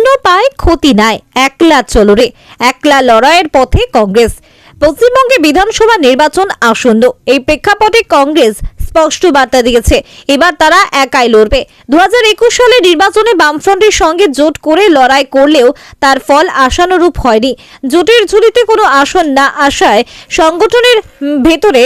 শূন্য পায় ক্ষতি নাই। একলা চলরে একলা লড়াইয়ের পথে কংগ্রেস। পশ্চিমবঙ্গে বিধানসভা নির্বাচন আসন্ন। এই প্রেক্ষাপটে কংগ্রেস স্পষ্ট বার্তা দিয়েছে। এবার তারা একাই লড়বে। দুহাজার একুশ সালে নির্বাচনে বামফ্রন্টের সঙ্গে জোট করে লড়াই করলেও তার ফল আশানুরূপ হয়নি। জোটের ঝুলিতে কোনো আসন না আসায় সংগঠনের ভেতরে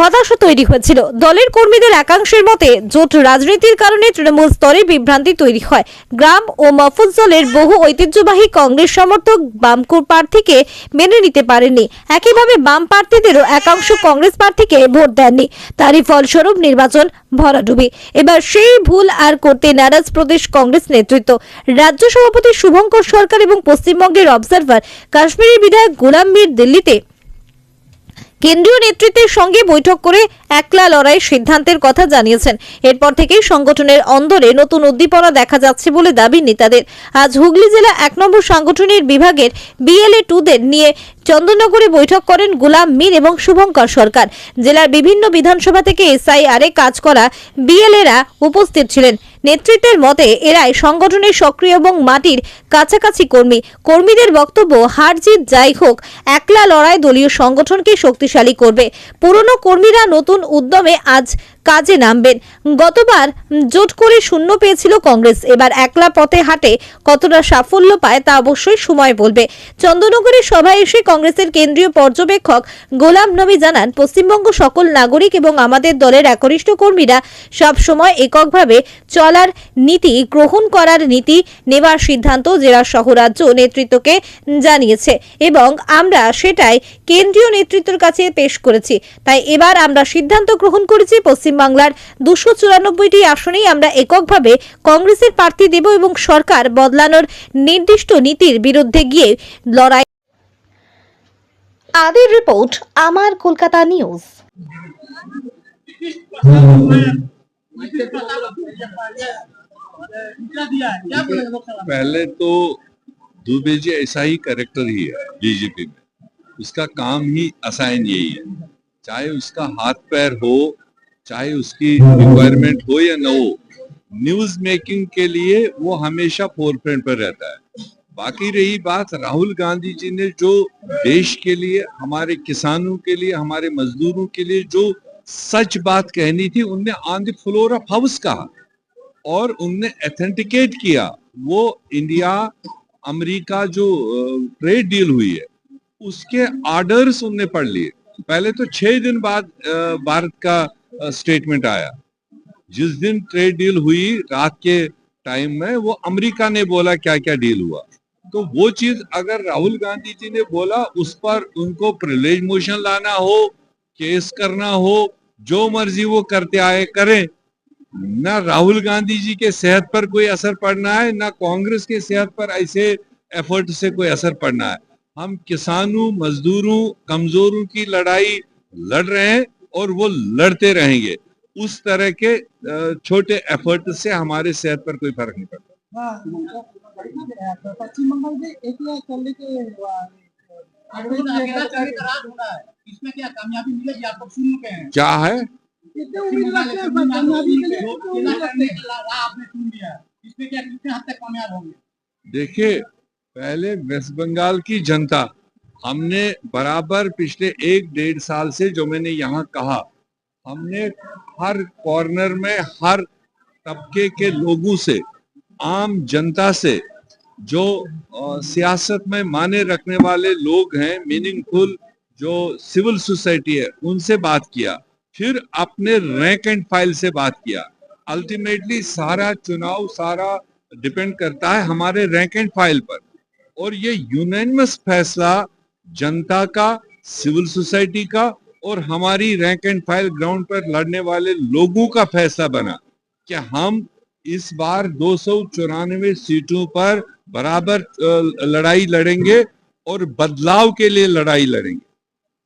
হতাশা তৈরি হয়েছিল। দলের কর্মীদের একাংশের মতে, জোট রাজনীতির কারণে তৃণমূল স্তরে বিভ্রান্তি তৈরি হয়। গ্রাম ও মফস্বলের বহু ঐতিহ্যবাহী কংগ্রেস সমর্থক বামকুর প্রার্থীকে মেনে নিতে পারেননি। একইভাবে বাম প্রার্থীদেরও একাংশ কংগ্রেস প্রার্থীকে ভোট দেননি। তারই ফলস্বরূপ নির্বাচন ভরাডুবি। এবার সেই ভুল আর করতে নারাজ প্রদেশ কংগ্রেস নেতৃত্ব। রাজ্য সভাপতি শুভঙ্কর সরকার এবং পশ্চিমবঙ্গের অবজারভার কাশ্মীরি বিধায়ক গোলাম মীর দিল্লিতে কেন্দ্রীয় নেতৃত্বের সঙ্গে বৈঠক করে একলা লড়াই সিদ্ধান্তের কথা জানিয়েছেন। এরপর থেকেই সংগঠনের অন্দরে নতুন উদ্দীপনা দেখা যাচ্ছে বলে দাবি নেতাদের। আজ হুগলি জেলা এক নম্বর সাংগঠনিক বিভাগের বিএলএ টুদের নিয়ে চন্দননগরে বৈঠক করেন গোলাম মীর এবং শুভঙ্কর সরকার। জেলার বিভিন্ন বিধানসভা থেকে এসআইআরে কাজ করা বিএলএরা উপস্থিত ছিলেন। নেতৃত্বের মতে এরাই সংগঠনের সক্রিয় এবং মাটির কাছাকাছি কর্মী। কর্মীদের বক্তব্য, হার জিত যাই হোক, একলা লড়াই দলীয় সংগঠনকে শক্তিশালী করবে। পুরনো কর্মীরা নতুন উদ্যমে আজ কাজে নামবেন। গতবার জোট করে শূন্য পেয়েছিল কংগ্রেস। এবার একলা পথে হাঁটে কতটা সাফল্য পায় তা অবশ্যই সময় বলবে। চন্দ্রনগরের সভায় এসে কংগ্রেসের কেন্দ্রীয় পর্যবেক্ষক গোলাম নবী জানান, পশ্চিমবঙ্গ সকল নাগরিক এবং আমাদের দলের একনিষ্ঠ কর্মীরা সব সময় এককভাবে চলার নীতি, গ্রহণ করার নীতি নেওয়ার সিদ্ধান্ত জেলা সহ রাজ্য নেতৃত্বকে জানিয়েছে এবং আমরা সেটাই কেন্দ্রীয় নেতৃত্বের কাছে পেশ করেছি। তাই এবার আমরা সিদ্ধান্ত গ্রহণ করেছি পশ্চিমবাংলার দুশো চুরানব্বইটি আসনেই আমরা এককভাবে কংগ্রেসের প্রার্থী দেব এবং সরকার বদলানোর নির্দিষ্ট নীতির বিরুদ্ধে গিয়ে লড়াই আদির রিপোর্ট আমার কলকাতা নিউজ पहले तो दुबे जी ऐसा ही करेक्टर ही है बीजेपी में उसका काम ही असाइन यही है चाहे उसका हाथ पैर हो चाहे उसकी रिक्वायरमेंट हो या न हो न्यूज़ मेकिंग के लिए वो हमेशा फोरफ्रंट पर रहता है। बाकी रही बात राहुल गांधी जी ने जो देश के लिए, हमारे किसानों के लिए, हमारे मजदूरों के लिए जो सच बात कहनी थी, उनने on the floor of house कहा और उनने अथेंटिकेट किया। वो इंडिया अमेरिका जो ट्रेड डील हुई है, उसके ऑर्डर्स उनने पढ़ लिए। पहले तो छह दिन बाद भारत का स्टेटमेंट आया। जिस दिन ट्रेड डील हुई रात के टाइम में, वो अमेरिका ने बोला क्या क्या डील हुआ। तो वो चीज़ अगर राहुल गांधी जी ने बोला, उस पर उनको प्रिविलेज मोशन लाना हो केस करना हो, जो मर्ज़ी वो करते आए करें। ना राहुल गांधी जी के सेहत पर कोई असर पड़ना है, ना कांग्रेस के सेहत पर ऐसे एफर्ट से कोई असर पड़ना है। हम किसानों, मजदूरों, कमजोरों की लड़ाई लड़ रहे हैं। और वो लड़ते रहेंगे। उस तरह के छोटे एफर्ट से हमारे सेहत पर कोई फ़र्क नहीं पड़ता। पश्चिम बंगाल इसमें क्या कामयाबी मिलेगी? आप लोग सुन क्या है? देखिए पहले वेस्ट बंगाल की जनता हमने बराबर पिछले एक डेढ़ साल से जो मैंने यहाँ कहा, हमने हर कॉर्नर में, हर तबके के लोगों से, आम जनता से, जो सियासत में माने रखने वाले लोग हैं मीनिंगफुल जो सिविल सोसाइटी है, उनसे बात किया, फिर अपने रैंक एंड फ़ाइल से बात किया। अल्टीमेटली सारा चुनाव, सारा डिपेंड करता है हमारे रैंक एंड फ़ाइल पर। और ये यूनानिमस फैसला जनता का, सिविल सोसाइटी का और हमारी रैंक एंड फ़ाइल ग्राउंड पर लड़ने वाले लोगों का फैसला बना। कि हम इस बार दो सीटों पर बराबर लड़ाई लड़ेंगे और बदलाव के लिए लड़ाई लड़ेंगे?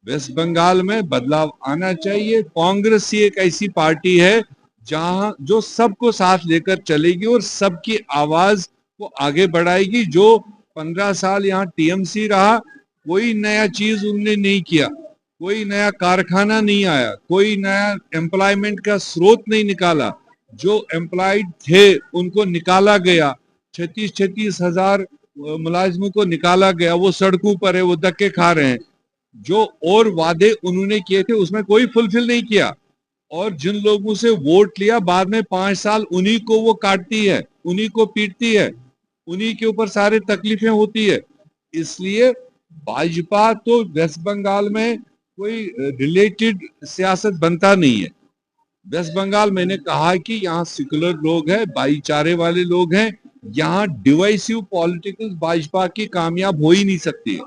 वेस्ट बंगाल में बदलाव आना चाहिए। कांग्रेस ही एक ऐसी पार्टी है जहाँ, जो सबको साथ लेकर चलेगी और सबकी आवाज़ को आगे बढ़ाएगी। जो पंद्रह साल यहाँ टीएमसी रहा कोई नया चीज़ उनने नहीं किया, कोई नया कारखाना नहीं आया, कोई नया एम्प्लॉयमेंट का स्रोत नहीं निकाला। जो एम्प्लॉयड थे, उनको निकाला गया। छत्तीस छत्तीस हज़ार मुलाजिमों को निकाला गया। वो सड़कों पर है, वो धक्के खा रहे हैं। जो और वादे उन्होंने किए थे, उसमें कोई फुलफिल नहीं किया। और जिन लोगों से वोट लिया, बाद में पाँच साल उन्हीं को वो काटती है, उन्हीं को पीटती है, उन्हीं के ऊपर सारे तकलीफें होती है। इसलिए भाजपा तो वेस्ट बंगाल में कोई रिलेटेड सियासत बनता नहीं है। वेस्ट बंगाल मैंने कहा कि यहाँ सिकुलर लोग हैं, भाईचारे वाले लोग हैं, यहाँ डिवाइसिव पॉलिटिकल भाजपा की कामयाब हो ही नहीं सकती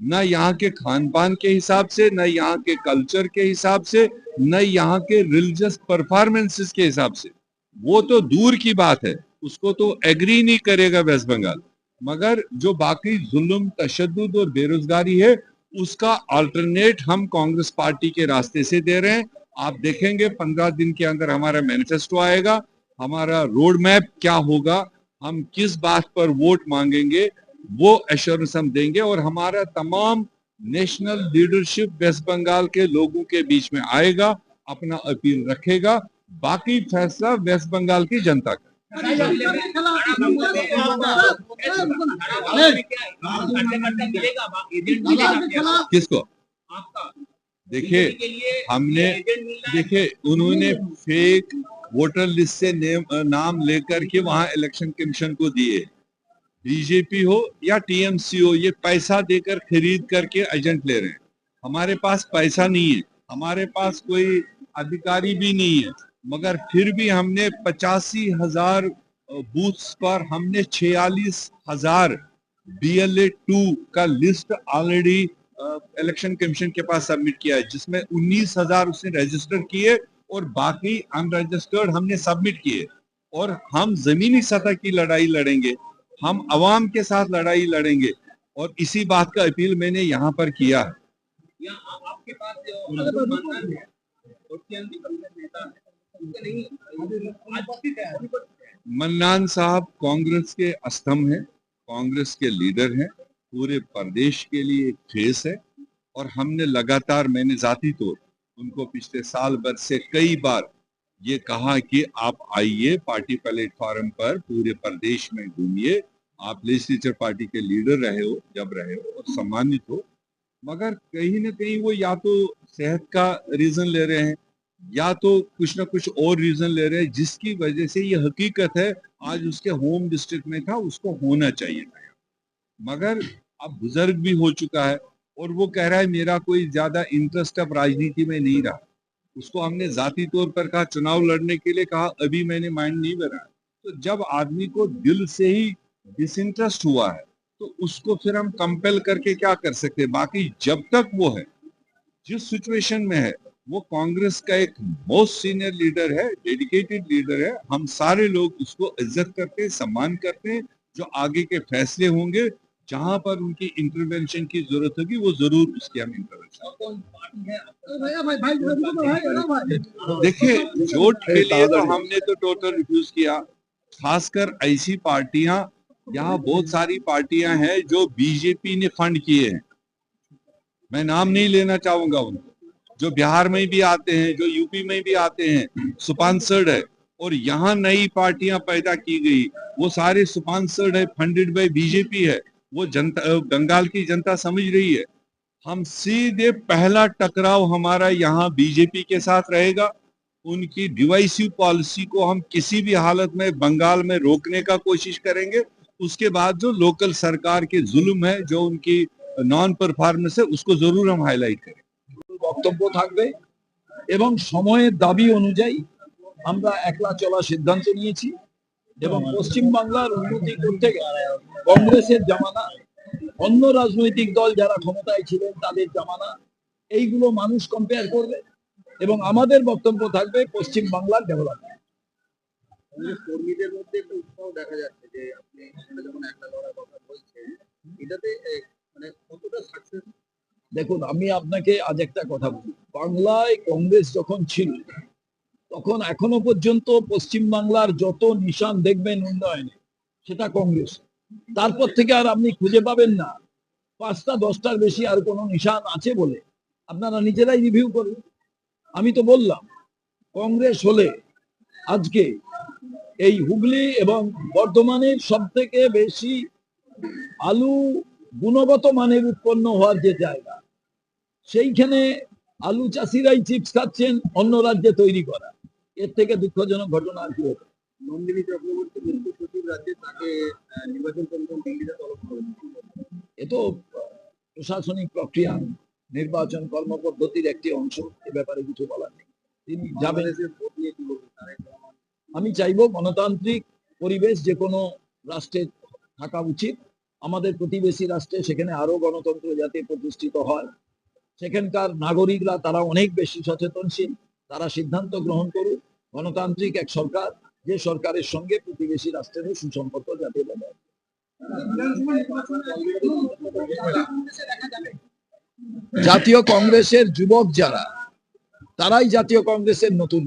न यहाँ के खान पान के हिसाब से, न यहाँ के कल्चर के हिसाब से, न यहाँ के रिलीजियस परफॉर्मेंसेस के हिसाब से। वो तो दूर की बात है, उसको तो एग्री नहीं करेगा वेस्ट बंगाल। मगर जो बाकी जुल्म तशद और बेरोजगारी है, उसका अल्टरनेट हम कांग्रेस पार्टी के रास्ते से दे रहे हैं। आप देखेंगे, पंद्रह दिन के अंदर हमारा मैनिफेस्टो आएगा। हमारा रोड मैप क्या होगा, हम किस बात पर वोट मांगेंगे, वो एश्योरेंस हम देंगे। और हमारा तमाम नेशनल लीडरशिप वेस्ट बंगाल के लोगों के बीच में आएगा, अपना अपील रखेगा। बाकी फैसला वेस्ट बंगाल की जनता का। किसको? देखिए हमने देखिए उन्होंने फेक वोटर लिस्ट से नेम, नाम लेकर के वहाँ इलेक्शन कमीशन को दिए। बीजेपी हो या टीएमसी हो ये पैसा देकर खरीद करके एजेंट ले रहे हैं। हमारे पास पैसा नहीं है। हमारे पास कोई अधिकारी भी नहीं है। मगर फिर भी हमने पचासी हज़ार बूथ्स पर हमने छियालीस हज़ार बी एल ए टू का लिस्ट ऑलरेडी इलेक्शन कमीशन के पास सबमिट किया है जिसमें उन्नीस हज़ार उसने रजिस्टर किए और बाकी अनरजिस्टर्ड हमने सबमिट किए। और हम जमीनी सतह की लड़ाई लड़ेंगे हम अवाम के साथ लड़ाई लड़ेंगे और इसी बात का अपील मैंने यहाँ पर किया है। आपके पास मन्नान साहब कांग्रेस के स्तंभ हैं, कांग्रेस के लीडर हैं, पूरे प्रदेश के लिए एक फेस है और हमने लगातार, मैंने जाती तौर, उनको पिछले साल भर से कई बार ये कहा कि आप आइए पार्टी प्लेटफॉर्म पर, पूरे प्रदेश में घूमिए। आप लेजिस्लेचर पार्टी के लीडर रहे हो, जब रहे हो और सम्मानित हो। मगर कहीं ना कहीं वो या तो सेहत का रीजन ले रहे हैं या तो कुछ ना कुछ और रीजन ले रहे हैं, जिसकी वजह से ये हकीकत है, आज उसके होम डिस्ट्रिक्ट में था, उसको होना चाहिए था मगर अब बुज़ुर्ग भी हो चुका है, और वो कह रहा है, मेरा कोई ज़्यादा इंटरेस्ट अब राजनीति में नहीं रहा। उसको हमने जाती तौर पर कहा, चुनाव लड़ने के लिए कहा, अभी मैंने माइंड नहीं बनाया। तो जब आदमी को दिल से ही डिसइंटरेस्ट हुआ है तो उसको फिर हम कंपेल करके क्या कर सकते बाकी जब तक वो है, जिस सिचुएशन में है वो कांग्रेस का एक मोस्ट सीनियर लीडर है डेडिकेटेड लीडर है। हम सारे लोग उसको इज़्ज़त करते हैं, सम्मान करते हैं, जो आगे के फैसले होंगे, जहाँ पर उनकी इंटरवेंशन की ज़रूरत होगी, वो ज़रूर उसकी हम इंटरवेंशन देखिए लिए तो हमने तो टोटल रिफ्यूज किया, खासकर ऐसी पार्टियाँ, यहाँ बहुत सारी पार्टियाँ हैं जो बीजेपी ने फंड किए हैं। मैं नाम नहीं लेना चाहूँगा उनको। जो बिहार में भी आते हैं, जो यूपी में भी आते हैं स्पॉन्सर्ड है, और यहाँ नई पार्टियाँ पैदा की गई। वो सारे स्पॉन्सर्ड है फंडेड बाय बीजेपी है। वो जनता बंगाल की जनता समझ रही है। हम सीधे पहला टकराव हमारा यहाँ बीजेपी के साथ रहेगा। उनकी डिवाइसिव पॉलिसी को हम किसी भी हालत में बंगाल में रोकने का कोशिश करेंगे। उसके बाद जो लोकल सरकार के जुल्म है, जो उनकी नॉन परफॉर्मेंस है, उसको ज़रूर हम हाईलाइट करेंगे। বক্তব্য থাকবে এবং সময়ের দাবি অনুযায়ী আমরা একলা চলার সিদ্ধান্ত নিয়েছি এবং পশ্চিম বাংলার উন্নতি করতে গেলে কংগ্রেসের জামানা, অন্য রাজনৈতিক দল যারা ক্ষমতায় ছিলেন তাদের জামানা, এইগুলো মানুষ কম্পেয়ার করবে এবং আমাদের বক্তব্য থাকবে পশ্চিম বাংলার ডেভেলপমেন্ট কর্মীদের মধ্যে একটা উৎসাহ দেখা যাচ্ছে যে আপনি যখন একটা দেখুন, আমি আপনাকে আজ একটা কথা বলি। বাংলায় কংগ্রেস যখন ছিল, তখন এখনও পর্যন্ত পশ্চিম বাংলার যত নিশান দেখবেন উন্নয়নে, সেটা কংগ্রেস। তারপর থেকে আর আপনি খুঁজে পাবেন না। পাঁচটা, দশটার বেশি আর কোনো নিশান আছে বলে। আপনারা নিজেরাই রিভিউ করুন। আমি তো বললাম, কংগ্রেস হলে আজকে এই হুগলি এবং বর্ধমানের সব থেকে বেশি আলু গুণগত মানের উৎপন্ন হওয়ার যে জায়গা সেইখানে আলু চাষিরাই চিপস খাচ্ছেন অন্য রাজ্যে তৈরি করা। এর থেকে দুঃখজনক ঘটনা আর কি হতো নন্দিনী চক্রবর্তী মুখ্য সচিব রাজ্যে তাকে নির্বাচন কমিশন দিল্লিতে তলব করেছে এ তো প্রশাসনিক প্রক্রিয়া নির্বাচন কর্মপদ্ধতির একটি অংশ এ ব্যাপারে কিছু বলার নেই। তিনি যাবেন। আমি চাইব গণতান্ত্রিক পরিবেশ যে কোনো রাষ্ট্রে থাকা উচিত। আমাদের প্রতিবেশী রাষ্ট্রে সেখানে আরও গণতন্ত্র যাতে প্রতিষ্ঠিত হয়। সেখানকার নাগরিকরা তারা অনেক বেশি সচেতনশীল, তারা সিদ্ধান্ত গ্রহণ করুক। গণতান্ত্রিক এক সরকার, যে সরকারের সঙ্গে প্রতিবেশী রাষ্ট্রের সুসম্পর্ক যাতে বজায় জাতীয় কংগ্রেসের যুবক যারা, তারাই জাতীয় কংগ্রেসের নতুন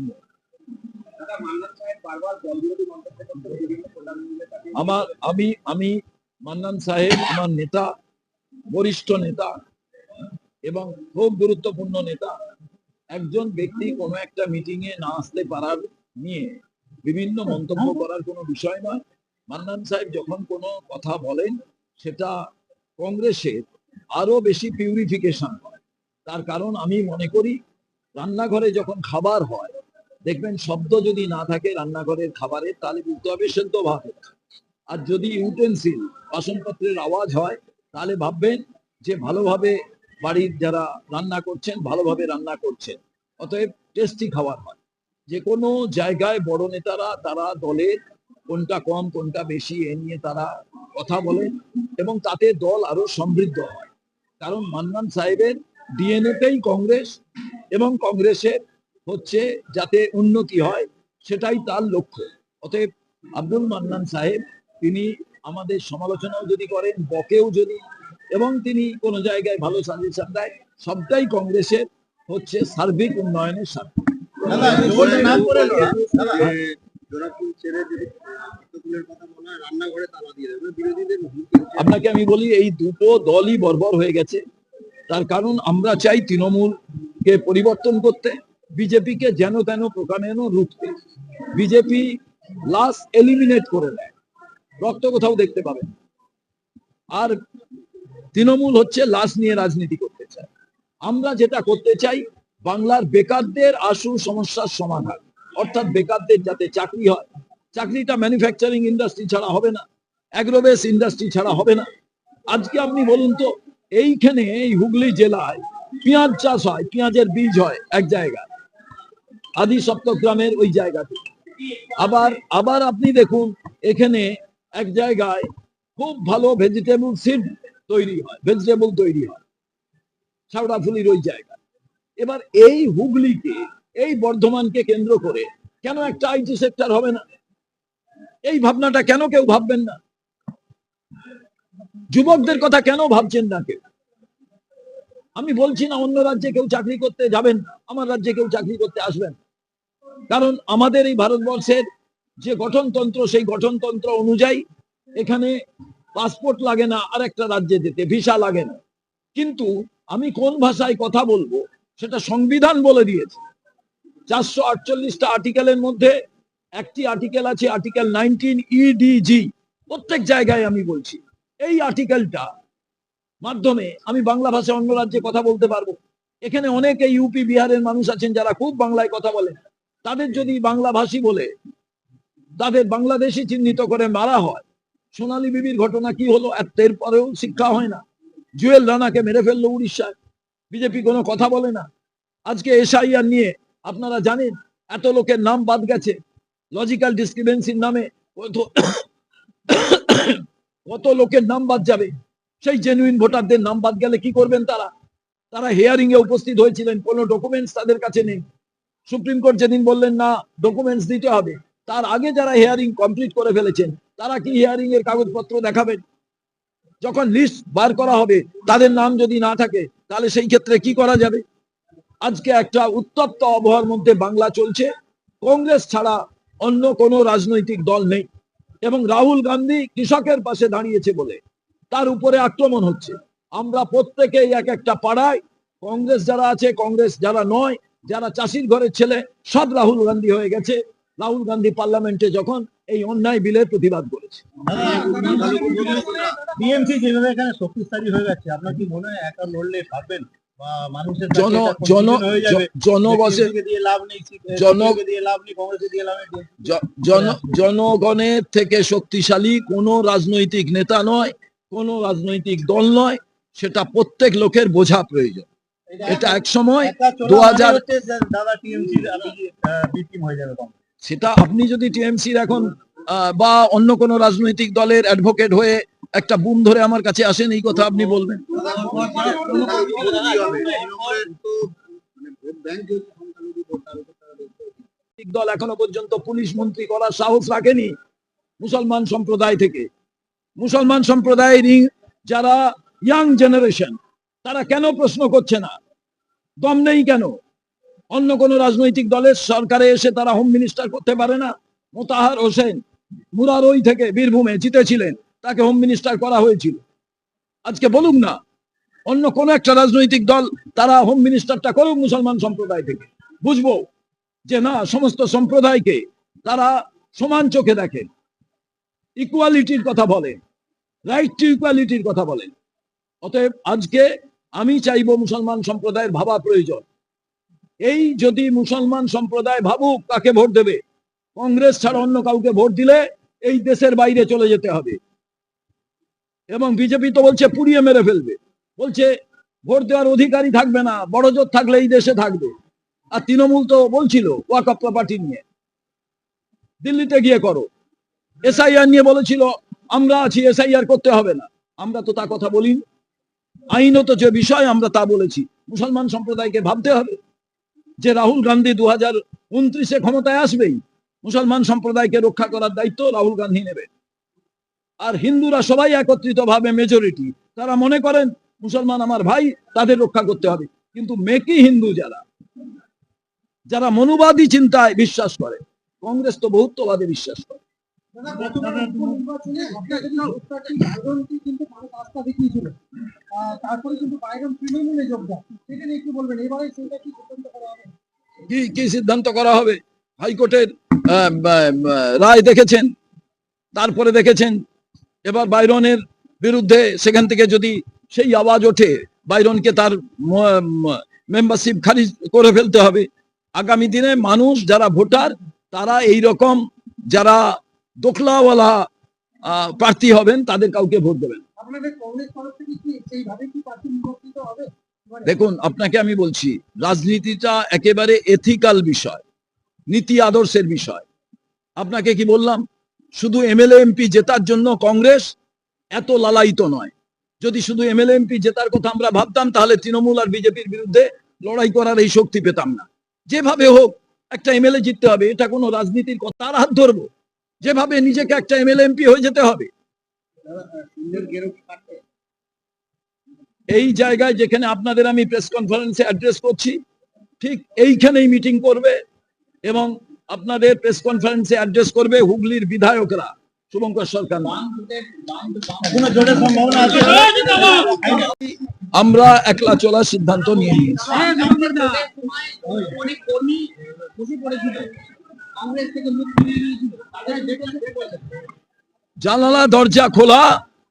আমার, আমি আমি মান্নান সাহেব, আমার নেতা, বরিষ্ঠ নেতা এবং খুব গুরুত্বপূর্ণ নেতা। একজন ব্যক্তি কোনো একটা মিটিং এ না আসতে পারার নিয়ে বিভিন্ন মন্তব্য করার কোনো বিষয় নয়। মান্নান সাহেব যখন কোনো কথা বলেন, সেটা কংগ্রেসের আরও বেশি পিউরিফিকেশন হয়। তার কারণ আমি মনে করি, রান্নাঘরে যখন খাবার হয়, দেখবেন শব্দ যদি না থাকে রান্নাঘরের খাবারের, তাহলে বুঝতে হবে সেদ্ধ ভাত। আর যদি ইউটেন্সিল বাসনপত্রের আওয়াজ হয়, তাহলে ভাববেন যে ভালোভাবে বাড়ির যারা রান্না করছেন, ভালোভাবে রান্না করছেন, অতএব টেস্টি খাবার হয়। যে কোনো জায়গায় বড় নেতারা, তারা দলের কোনটা কম, কোনটা বেশি, এ নিয়ে তারা কথা বলেন এবং তাতে দল আরও সমৃদ্ধ হয়। কারণ মান্নান সাহেবের ডিএনএতেই কংগ্রেস এবং কংগ্রেসের হচ্ছে যাতে উন্নতি হয়, সেটাই তার লক্ষ্য। অতএব আব্দুল মান্নান সাহেব, তিনি আমাদের সমালোচনাও যদি করেন, বকেও যদি এবং তিনি কোন জায়গায় ভালো সাজেশন দেয় সবটাই কংগ্রেসের হচ্ছে সার্বিক উন্নয়নের স্বার্থে। হুমকি আপনাকে আমি বলি এই দুটো দলই বর্বর হয়ে গেছে। তার কারণ আমরা চাই তৃণমূলকে পরিবর্তন করতে বিজেপিকে যেন তেন প্রকারেণ রুখতে। বিজেপি লাশ এলিমিনেট করে দেয়। রক্ত কোথাও দেখতে পাবেন আর তৃণমূল হচ্ছে লাশ নিয়ে রাজনীতি করতে চায়। আমরা যেটা করতে চাই, বাংলার বেকারদের আসল সমস্যার সমাধান। অর্থাৎ বেকারদের যাতে চাকরি হয়। চাকরিটা ম্যানুফ্যাকচারিং ইন্ডাস্ট্রি ছাড়া হবে না। অ্যাগ্রোবেস ইন্ডাস্ট্রি ছাড়া হবে না। আজকে আপনি বলুন তো, এইখানে এই হুগলি জেলায় পেঁয়াজ চাষ হয়, পেঁয়াজের বীজ হয় এক জায়গায়। আদি সপ্তগ্রামের ওই জায়গাতে। আবার আবার আপনি দেখুন, এখানে এক জায়গায় খুব ভালো ভেজিটেবল সিড তৈরি হয় ভেজিটেবল তৈরি হয় ছাউড়াফুলির ওই জায়গা এবার এই হুগলিকে, এই বর্ধমানকে কেন্দ্র করে কেন একটা আইটি সেক্টর হবে না? এই ভাবনাটা কেন কেউ ভাববেন না? যুবকদের কথা কেন ভাবছেন না কেউ? আমি বলছি না, অন্য রাজ্যে কেউ চাকরি করতে যাবেন আমার রাজ্যে কেউ চাকরি করতে আসবেন। কারণ আমাদের এই ভারতবর্ষের যে গঠনতন্ত্র, সেই গঠনতন্ত্র অনুযায়ী এখানে পাসপোর্ট লাগে না আর একটা রাজ্যে যেতে, ভিসা লাগে না। কিন্তু আমি কোন ভাষায় কথা বলব সেটা সংবিধান বলে দিয়েছে। চারশো আটচল্লিশটা আর্টিকেলের মধ্যে একটি আর্টিকেল আছে, আর্টিকেল নাইনটিন ইডিজি প্রত্যেক জায়গায় আমি বলছি, এই আর্টিকেলটা মাধ্যমে আমি বাংলা ভাষায় অন্য রাজ্যে কথা বলতে পারব। এখানে অনেকে ইউপি বিহারের মানুষ আছেন যারা খুব বাংলায় কথা বলেন। তাদের যদি বাংলা ভাষী বলে, তাদের বাংলাদেশি চিহ্নিত করে মারা হয় সোনালী বিবির ঘটনা কি হলো? এর পরেও শিক্ষা হয় না। জুয়েল রানাকে মেরে ফেলল উড়িষ্যায়। বিজেপি কোনো কথা বলে না। আজকে এসআইআর নিয়ে আপনারা জানেন, এত লোকের নাম বাদ গেছে। লজিক্যাল ডিসক্রিপেন্সির নামে কত লোকের নাম বাদ যাবে। সেই জেনুইন ভোটারদের নাম বাদ গেলে কি করবেন তারা? তারা হিয়ারিং এ উপস্থিত হয়েছিলেন, কোনো ডকুমেন্টস তাদের কাছে নেই। সুপ্রিম কোর্ট যেদিন বললেন, না ডকুমেন্টস দিতে হবে। তার আগে যারা হিয়ারিং কমপ্লিট করে ফেলেছেন তারা কি হিয়ারিং এর কাগজপত্র দেখাবেন? যখন লিস্ট বার করা হবে, তাদের নাম যদি না থাকে, তাহলে সেই ক্ষেত্রে কি করা যাবে? আজকে একটা উত্তপ্ত আবহাওয়ার মধ্যে বাংলা চলছে। কংগ্রেস ছাড়া অন্য কোনো রাজনৈতিক দল নেই। এবং রাহুল গান্ধী কৃষকের পাশে দাঁড়িয়েছে বলে তার উপরে আক্রমণ হচ্ছে। আমরা প্রত্যেকেই এক একটা পাড়ায়, কংগ্রেস যারা আছে, কংগ্রেস যারা নয়, যারা চাষির ঘরের ছেলে, সব রাহুল গান্ধী হয়ে গেছে। রাহুল গান্ধী পার্লামেন্টে যখন এই অন্যায় বিলের প্রতিবাদ করেছে। বিএমসি যেভাবে এখানে শক্তিশালী হয়ে আপনার কি মনে হয় একা লড়লে পারবেন হয়ে জনগণের থেকে শক্তিশালী কোনো রাজনৈতিক নেতা নয় কোনো রাজনৈতিক দল নয় সেটা প্রত্যেক লোকের বোঝা প্রয়োজন। এটা এক সময় দু মানে হাজার দাদা টিএমসি হয়ে যাবে সেটা আপনি যদি টিএমসির এখন বা অন্য কোনো রাজনৈতিক দলের অ্যাডভোকেট হয়ে একটা বুম ধরে আমার কাছে আসেন, এই কথা আপনি বলবেন। দল এখনও পর্যন্ত পুলিশ মন্ত্রী করার সাহস রাখেনি মুসলমান সম্প্রদায় থেকে। মুসলমান সম্প্রদায়ের যারা ইয়াং জেনারেশন তারা কেন প্রশ্ন করছে না? দম নেই কেন? অন্য কোন রাজনৈতিক দলের সরকারে এসে তারা হোম মিনিস্টার করতে পারে না। মোতাহার হোসেন মুরারই থেকে বীরভূমে জিতেছিলেন। তাকে হোম মিনিস্টার করা হয়েছিল। আজকে বলুন না, অন্য কোন একটা রাজনৈতিক দল তারা হোম মিনিস্টারটা করুক মুসলমান সম্প্রদায় থেকে। বুঝব যে না, সমস্ত সম্প্রদায়কে তারা সমান চোখে দেখেন ইকুয়ালিটির কথা বলেন রাইট টু ইকুয়ালিটির কথা বলেন অতএব আজকে আমি চাইব মুসলমান সম্প্রদায়ের ভাবা প্রয়োজন। এই যদি মুসলমান সম্প্রদায় ভাবুক কাকে ভোট দেবে? কংগ্রেস ছাড়া অন্য কাউকে ভোট দিলে এই দেশের বাইরে চলে যেতে হবে। এবং বিজেপি তো বলছে পুড়িয়ে মেরে ফেলবে। বলছে ভোট দেওয়ার অধিকারী থাকবে না, বড় জোর থাকলে এই দেশে থাকবে। আর তৃণমূল তো বলছিল ওয়াকআপ প্রপার্টি নিয়ে। দিল্লিতে গিয়ে করো। এসআইআর নিয়ে বলেছিল, আমরা আছি, এসআইআর করতে হবে না। আমরা তো তা কথা বলি আইনত যে বিষয়, আমরা তা বলেছি। মুসলমান সম্প্রদায়কে ভাবতে হবে। যে রাহুল গান্ধী দু হাজার উনত্রিশে ক্ষমতায় আসবেই, মুসলমান সম্প্রদায়কে রক্ষা করার দায়িত্ব রাহুল গান্ধী নেবে। আর হিন্দুরা সবাই একত্রিত ভাবে মেজরিটি তারা মনে করেন, মুসলমান আমার ভাই, তাদের রক্ষা করতে হবে। কিন্তু মেকি হিন্দু যারা যারা মনুবাদী চিন্তায় বিশ্বাস করে, কংগ্রেস তো বহুত্ববাদে বিশ্বাস করে। আস্থা দেখিয়েছিল তারপরে কিন্তু বাইরন তৃণমূলে যোগদান সেটা নিয়ে একটু বলবেন? এবারে সেটা কি সিদ্ধান্ত করা হবে? কি কি সিদ্ধান্ত করা হবে? হাইকোর্টের রায় দেখেছেন তারপরে দেখেছেন। এবার বাইরনের বিরুদ্ধে সেখান থেকে যদি সেই আওয়াজ ওঠে বাইরনকে তার মেম্বারশিপ খারিজ করে ফেলতে হবে। আগামী দিনে মানুষ যারা ভোটার তারা এই রকম যারা দোখলাওয়ালা আহ, প্রার্থী হবেন তাদের কাউকে ভোট দেবেন এবারে? দেখুন, আপনাকে আমি বলছি, রাজনীতিটা একেবারে এথিক্যাল বিষয়, নীতি আদর্শের বিষয়। আপনাকে কি বললাম? শুধু এমএলএ, এমপি জেতার জন্য কংগ্রেস এত লালায়িত নয়। যদি শুধু এমএলএ, এমপি জেতার কথা আমরা ভাবতাম, তাহলে তৃণমূল আর বিজেপির বিরুদ্ধে লড়াই করার এই শক্তি পেতাম না। যেভাবে হোক, একটা এমএলএ জিততে হবে, এটা কোনো রাজনীতির কথা। তার হাত ধরবো। যেভাবে নিজেকে একটা এমএলএ, এমপি হয়ে যেতে হবে এই জায়গায় যেখানে আপনাদের আমি প্রেস কনফারেন্সে অ্যাড্রেস করছি, ঠিক এইখানেই মিটিং করবে এবং আপনাদের প্রেস কনফারেন্সে অ্যাড্রেস করবে হুগলির বিধায়করা, শুভঙ্কর সরকার আমরা একলা চলার সিদ্ধান্ত নিয়ে নিয়েছি। জানালা দরজা খোলা।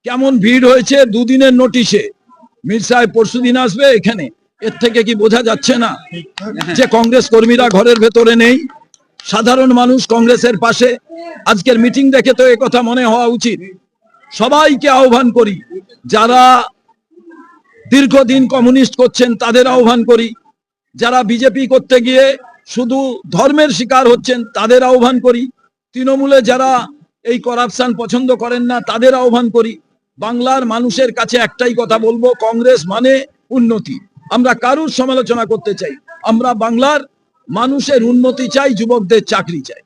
কেমন ভিড় হয়েছে দুদিনের নোটিশে মীর সাহেব পরশুদিন আসবে এখানে। এর থেকে কি বোঝা যাচ্ছে না যে কংগ্রেস কর্মীরা ঘরের ভেতরে নেই। সাধারণ মানুষ কংগ্রেসের পাশে। আজকের মিটিং দেখে তো কথা মনে হওয়া উচিত। সবাইকে আহ্বান করি, যারা দীর্ঘদিন কমিউনিস্ট করছেন তাদের আহ্বান করি। যারা বিজেপি করতে গিয়ে শুধু ধর্মের শিকার হচ্ছেন তাদের আহ্বান করি। তৃণমূলে যারা এই করাপশন পছন্দ করেন না, তাদের আহ্বান করি। বাংলার মানুষের কাছে একটাই কথা বলব, কংগ্রেস মানে উন্নতি। আমরা কারুর সমালোচনা করতে চাই? আমরা বাংলার মানুষের উন্নতি চাই, যুবকদের চাকরি চাই।